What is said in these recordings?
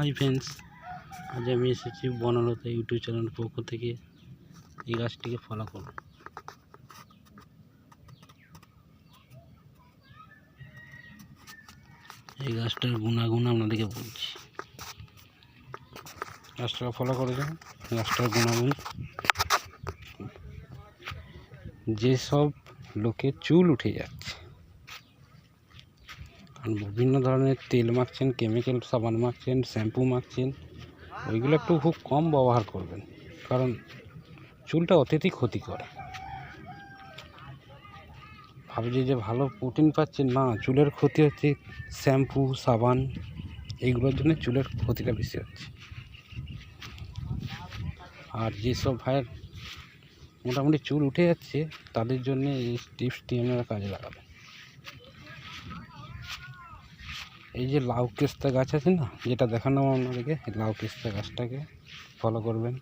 Hi friends আজ আমি এসেছি বনলতা ইউটিউব চ্যানেল পক্ষ থেকে এই গাছটিকে ফলো করুন এই গাছটার গুণাগুণ আপনাদেরকে বলছি। গাছটাকে ফলো করে যান গাছটার গুণাগুণ। যেসব লোকের চুল উঠে যাচ্ছে বিভিন্ন ধরনের তেল মাখছেন কেমিক্যাল সাবান মাখছেন শ্যাম্পু মাখছেন, ওইগুলো একটু খুব কম ব্যবহার করবেন। কারণ চুলটা অত্যধিক ক্ষতি করে ভাবছি যে ভালো প্রোটিন পাচ্ছেন, না, চুলের ক্ষতি হচ্ছে শ্যাম্পু সাবান, এইগুলোর জন্য চুলের ক্ষতিটা বেশি হচ্ছে। আর যেসব ভাইয়ের মোটামুটি চুল উঠে যাচ্ছে, তাদের জন্য এই টিপসটি আপনারা কাজে লাগাবেন। এই যে লাউ কেস্তা গাছ আছে না, যেটা দেখানো আপনাদেরকে লাউ কেস্তা গাছটাকে ফলো করবেন।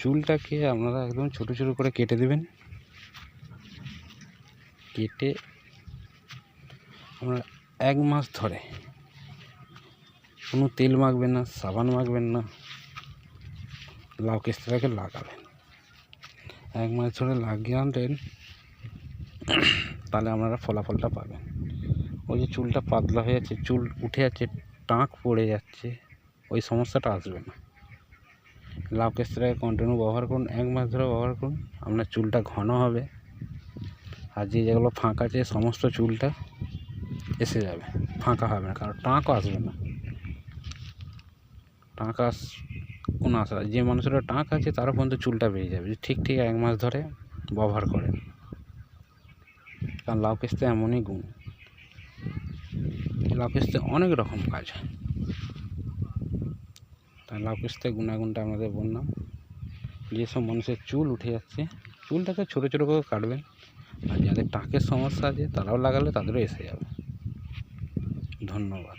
চুলটাকে আপনারা একদম ছোট ছোট করে কেটে দেবেন। কেটে আপনারা এক মাস ধরে কোনো তেল মাখবেন না, সাবান মাখবেন না, লাউ কেস্তাটাকে লাগাবেন। এক মাস ধরে লাগিয়ে আনলেন, তাহলে আপনারা ফলাফলটা পাবেন। ওই যে চুলটা পাতলা হয়ে যাচ্ছে, চুল উঠে যাচ্ছে, টাক পড়ে যাচ্ছে, ওই সমস্যাটা আসবে না। লাউ কেস্তাটাকে কন্টিনিউ ব্যবহার করুন, এক মাস ধরে ব্যবহার করুন, আপনার চুলটা ঘন হবে, আর যে যেগুলো ফাঁকা আছে, সমস্ত চুলটা এসে যাবে, ফাঁকা হবে না, কারণ টাকও আসবে না। টাক আস, কোনো আসে যে মানুষের টাক আছে তারও পর্যন্ত চুলটা বেরিয়ে যাবে ঠিক ঠিক এক মাস ধরে ব্যবহার করেন কারণ লাউ কেস্তে এমনই গুণ। লাউ কেস্তে অনেক রকম কাজ হয়। তাই লাউ কেস্তে গুণাগুণটা আমাদের বললাম। যেসব মানুষের চুল উঠে যাচ্ছে, চুলটাকে ছোটো ছোটো করে কাটবেন। আর যাদের টাকের সমস্যা আছে, তারাও লাগালে তাদেরও এসে যাবে। ধন্যবাদ।